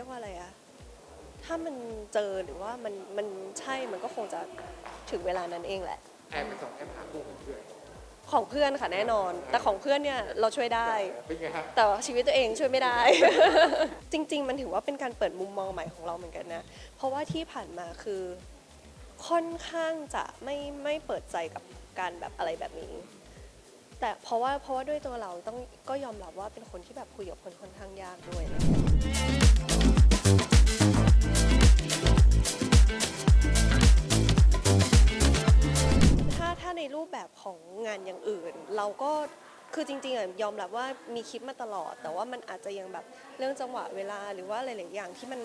รียกว่าอะไรอะถ้ามันเจอหรือว่ามันมันใช่มันก็คงจะถึงเวลานั้นเองแหละ แอบไปส่องแอบหาคู่ของเพื่อนของเพื่อนค่ะแน่นอน แต่ของเพื่อนเนี่ยเราช่วยได้ เป็นไงฮะแต่ว่าชีวิตตัวเองช่วยไม่ได้ จริง ๆ มันถือว่าเป็นการเปิดมุมมองใหม่ของเราเหมือนกันนะ เพราะว่าที่ผ่านมาคือค่อนข้างจะไม่ไม่เปิดใจกับการแบบอะไรแบบนี้ แต่เพราะว่าเพราะว่าด้วยตัวเราต้องก็ยอมรับว่าเป็นคนที่แบบคุยกับคนค่อนข้างยากด้วยอะไรเงี้ยถ้าถ้าในรูปแบบของงานอย่างอื่น เราก็คือจริงๆอะยอมรับว่ามีคิดมาตลอด แต่ว่ามันอาจจะยังแบบเรื่องจังหวะเวลาหรือว่าหลายๆอย่างที่มัน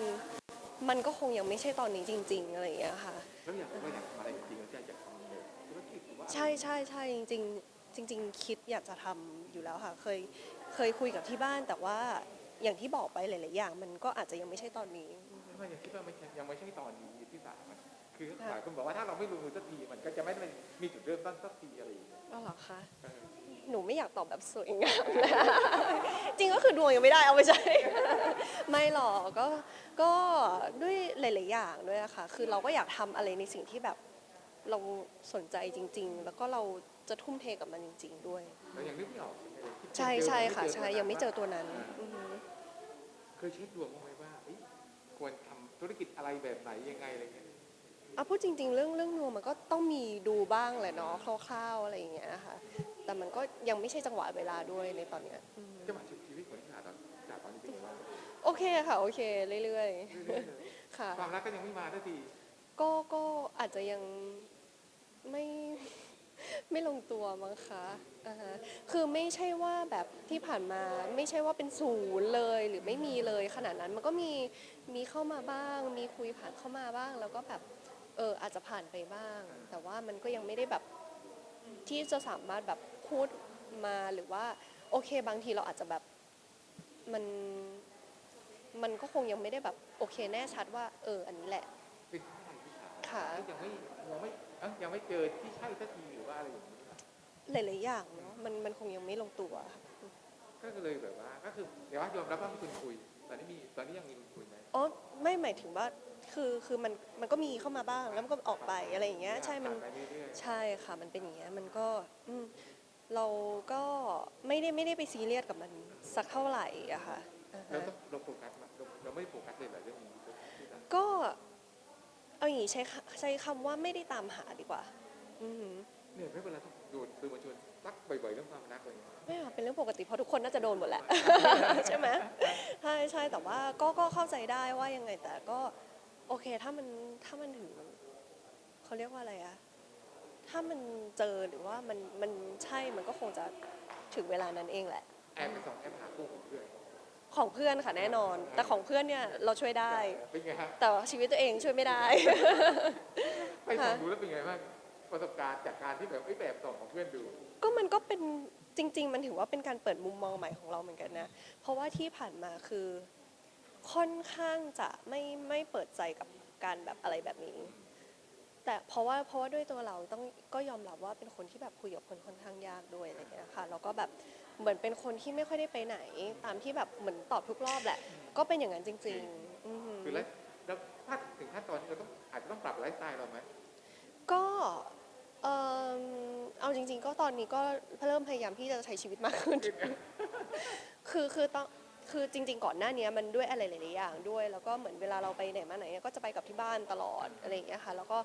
มันก็คงยังไม่ใช่ตอนนี้จริง ๆ อะไรอย่างเงี้ยค่ะแล้วอยากว่าอยากทำอะไรจริงๆแล้วอยากทำเลยธุรกิจหรือว่า ใช่ใช่ใช่จริง ๆ จริง ๆ คิดอยากจะทำอยู่แล้วค่ะ เคยเคยคุยกับที่บ้าน แต่ว่าอย่างที่บอกไปหลาย ๆ อย่าง มันก็อาจจะยังไม่ใช่ตอนนี้ ทำไมยังคิดว่าไม่ใช่ยังไม่ใช่ตอนนี้ที่สามอะคือหลายคนบอกว่าถ้าเราไม่ลงมือสักทีมันก็จะไม่ได้มีจุดเริ่มต้นสักทีอะไรอย่างเงี้ยก็หรอคะ เออหนูไม่อยากตอบแบบสวยงามนะ จริงก็คือดวงยังไม่ได้เอาไปใช้ ไม่หรอกก็ ก็ด้วยหลาย ๆ อย่างด้วยอะค่ะ คือเราก็อยากทำอะไรในสิ่งที่แบบเราสนใจจริง ๆ แล้วก็เรา จะทุ่มเทกับมันจริง ๆ ด้วย เรายังนึกไม่ออกเลยคิดใช่เจอใช่ไม่ค่ะเจอใช่ยังไม่เจอตัวนั้นอือฮึเคยเช็คดวงบ้างไหมว่าเอ้ยควรทำธุรกิจอะไรแบบไหนยังไงอะไรเงี้ยอะพูดจริง ๆ เรื่องเรื่องดวงมันก็ต้องมีดูบ้างแหละเนาะคร่าวๆอะไรอย่างเงี้ยค่ะ แต่มันก็ยังไม่ใช่จังหวะเวลาด้วยในตอนเนี้ยอืมจะมาชีวิตคนที่หาตอนจากตอนนี้เป็นยังไงบ้างโอเคค่ะ โอเคเรื่อยเรื่อยๆเลยๆค่ะความรักก็ยังไม่มาสักทีก็ก็อาจจะยังไม่ ไม่ลงตัวมั้งคะอ่าฮะคือไม่ใช่ว่าแบบที่ผ่านมาไม่ใช่ว่าเป็นศูนย์เลยหรือไม่มีเลยขนาดนั้นมันก็มีมีเข้ามาบ้าง มีคุยผ่านเข้ามาบ้าง แล้วก็แบบเอออาจจะผ่านไปบ้าง แต่ว่ามันก็ยังไม่ได้แบบที่จะสามารถแบบพูดมาหรือว่า โอเคบางทีเราอาจจะแบบมันมันก็คงยังไม่ได้แบบโอเคแน่ชัดว่า เอออันนี้แหละ เป็นเท่าไหร่ที่สามค่ะ ยังไม่ยังไม่เอ้ยยังไม่เจอที่ใช่สักทีหรื อว่าอะไรอย่างนี้หลายๆอย่างเนาะมันมันคงยังไม่ลงตัวค่ะก็เลยแบบว่าก็คือเดี๋ยวว่ายอมรับว่ามีคนคุยตอนนี้มีตอนนี้ยังมีคนคุยไหมอ๋อไม่หมายถึงว่าคือคือมันมันก็มีเข้ามาบ้างแล้วมันก็ออกไปอะไรอย่างเงี้ย ใช่มันผ่าไปเรื่อยๆ ใช่ค่ะมันเป็นอย่างเงี้ยมันก็อืมเราก็ไม่ได้ไม่ได้ไปซีเรียสกับมันสักเท่าไหร่อะค่ะอ่าเราฮะ ต้องเราโฟกัสมาเราเราไม่ได้โฟกัสเลยเหรอเรื่องนี้ที่เราก็เอาอย่างงี้ใช้คใช้คำว่าไม่ได้ตามหาดีกว่า อือหือ เนี่ยไม่เป็นไรต้องโดนสื่อมวลชนซักบ่อยๆเรื่องความรักอะไรอย่างเงี้ย ไม่ค่ะเป็นเรื่องปกติเพราะทุกคนน่าจะโดนหมดแหละ ใช่ไหมใช่ใช่แต่ว่าก็ก็เข้าใจได้ว่ายังไงแต่ก็โอเคถ้ามันถ้ามันถึงเขาเรียกว่าอะไรอะถ้ามันเจอหรือว่ามันมันใช่มันก็คงจะถึงเวลานั้นเองแหละ แอบไปส่องแอบหาคู่ของเพื่อนของเพื่อนค่ะแน่นอน แต่ของเพื่อนเนี่ยเราช่วยได้ เป็นไงฮะแต่ว่าชีวิตตัวเองช่วยไม่ได้ ไปส่องดูแล้วเป็นไงบ้าง ประสบการณ์จากการที่แบบไอ้ยแบบส่องของเพื่อนดู ก็มันก็เป็นจริง ๆ มันถือว่าเป็นการเปิดมุมมองใหม่ของเราเหมือนกันนะ เพราะว่าที่ผ่านมาคือค่อนข้างจะไม่ไม่เปิดใจกับการแบบอะไรแบบนี้ แต่เพราะว่าเพราะว่าด้วยตัวเราต้องก็ยอมรับว่าเป็นคนที่แบบคุยกับคนค่อนข้างยากด้วยอะไรอย่างเงี้ยค่ะแล้วก็แบบเหมือนเป็นคนที่ไม่ค่อยได้ไปไหน ตามที่แบบเหมือนตอบทุกรอบแหละ ก็เป็นอย่างนั้นจริงๆอือหือ คือแล้วแล้วถ้าถึงขั้นตอนที่เราต้องอาจจะต้องปรับไลฟ์สไตล์เราไหมก็เอม เอาจริง ๆ ก็ตอนนี้ก็เริ่มพยายามที่จะใช้ชีวิตมากขึ้น คือคือต้องคือจริง ๆ ก่อนหน้านี้มันด้วยอะไรหลายๆอย่างด้วย แล้วก็เหมือนเวลาเราไปไหนมาไหนเนี่ยก็จะไปกับที่บ้านตลอดอะไรอย่างเงี้ยค่ะ แล้วก็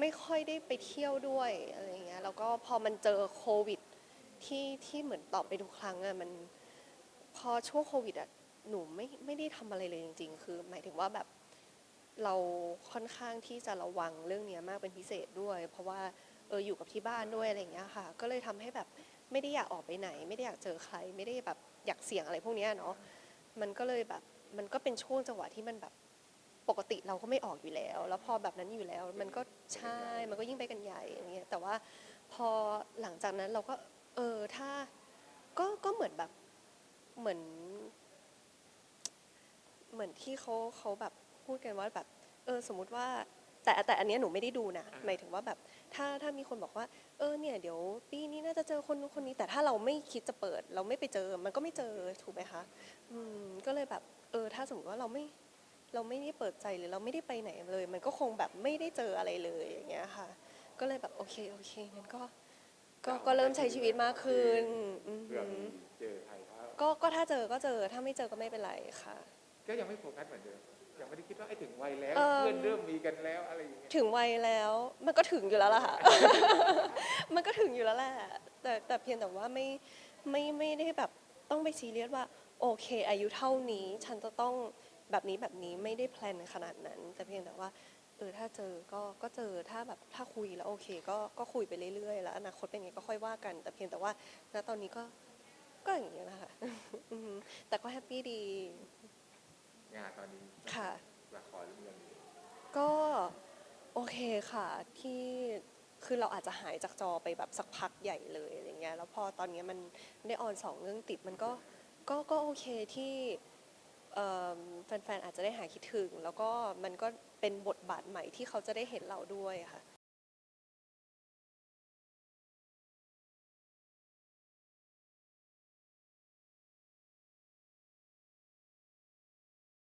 ไม่ค่อยได้ไปเที่ยวด้วยอะไรอย่างเงี้ย แล้วก็พอมันเจอโควิดที่ที่เหมือนตอบไปทุกครั้งอะมันพอช่วงโควิดอะหนูไม่ไม่ได้ทำอะไรเลยจริง ๆ คือ หมายถึงว่าแบบเราค่อนข้างที่จะระวังเรื่องเนี้ยมากเป็นพิเศษด้วย เพราะว่า เอออยู่กับที่บ้านด้วยอะไรอย่างเงี้ยค่ะ ก็เลยทำให้แบบไม่ได้อยากออกไปไหน ไม่ได้อยากเจอใคร ไม่ได้แบบอยากเสี่ยงอะไรพวกเนี้ยเนาะมันก็เลยแบบมันก็เป็นช่วงจังหวะที่มันแบบปกติเราก็ไม่ออกอยู่แล้ว แล้วพอแบบนั้นอยู่แล้ว มันก็ใช่มันก็ยิ่งไปกันใหญ่อย่างเงี้ยแต่ว่าพอหลังจากนั้นเราก็เออถ้าก็ก็เหมือนแบบเหมือน เหมือนที่เขาเขาแบบพูดกันว่าแบบ เออสมมุติว่า แต่แต่อันเนี้ยหนูไม่ได้ดูนะหมายถึงว่าแบบถ้าถ้ามีคนบอกว่าเออเนี่ยเดี๋ยวปีนี้น่าจะเจอคนนู้นคนนี้ แต่ถ้าเราไม่คิดจะเปิด เราไม่ไปเจอมันก็ไม่เจอถูกไหมคะอืมก็เลยแบบเออถ้าสมมติว่าเราไม่เราไม่ได้เปิดใจหรือเราไม่ได้ไปไหนเลย มันก็คงแบบไม่ได้เจออะไรเลยอย่างเงี้ยค่ะ ก็เลยแบบโอเคโอเคงั้นก็ก็ก็เริ่มใช้ชีวิตมากขึ้นอือเผื่อหืมีอเจอใครเขาก็ก็ถ้าเจอก็เจอถ้าไม่เจอก็ไม่เป็นไรค่ะ ก็ยังไม่โฟกัสเหมือนเดิมยังไม่ได้คิดว่าไอ้ถึงวัยแล้วเอิ่ม เพื่อนเริ่มมีกันแล้วอะไรอย่างเงี้ยถึงวัยแล้วมันก็ถึงอยู่แล้วล่ะค่ะ มันก็ถึงอยู่แล้วแหละแต่แต่เพียงแต่ว่าไม่ไม่ไม่ได้แบบต้องไปซีเรียสว่า โอเค อายุเท่านี้ฉันจะต้องแบบนี้แบบนี้ไม่ได้แพลนขนาดนั้น แต่เพียงแต่ว่าเออถ้าเจอก็ก็เจอถ้าแบบถ้าคุยแล้วโอเค ก็ก็คุยไปเรื่อยๆแล้วอนาคตเป็นไงก็ค่อยว่ากัน แต่เพียงแต่ว่าณตอนนี้ก็ก็อย่างเงี้ยนะคะอือหือแต่ก็แฮปปี้ดี งานตอนนี้ค่ะ ละครเรื่องนี้ก็โอเคค่ะที่คือเราอาจจะหายจากจอไปแบบสักพักใหญ่เลยอะไรเงี้ยแล้วพอตอนเนี้ยมันได้ออนสองเรื่องติดมันก็ก็ก็โอเคที่เอิ่มแฟนๆอาจจะได้หายคิดถึง แล้วก็มันก็เป็นบทบาทใหม่ที่เขาจะได้เห็นเราด้วยค่ะ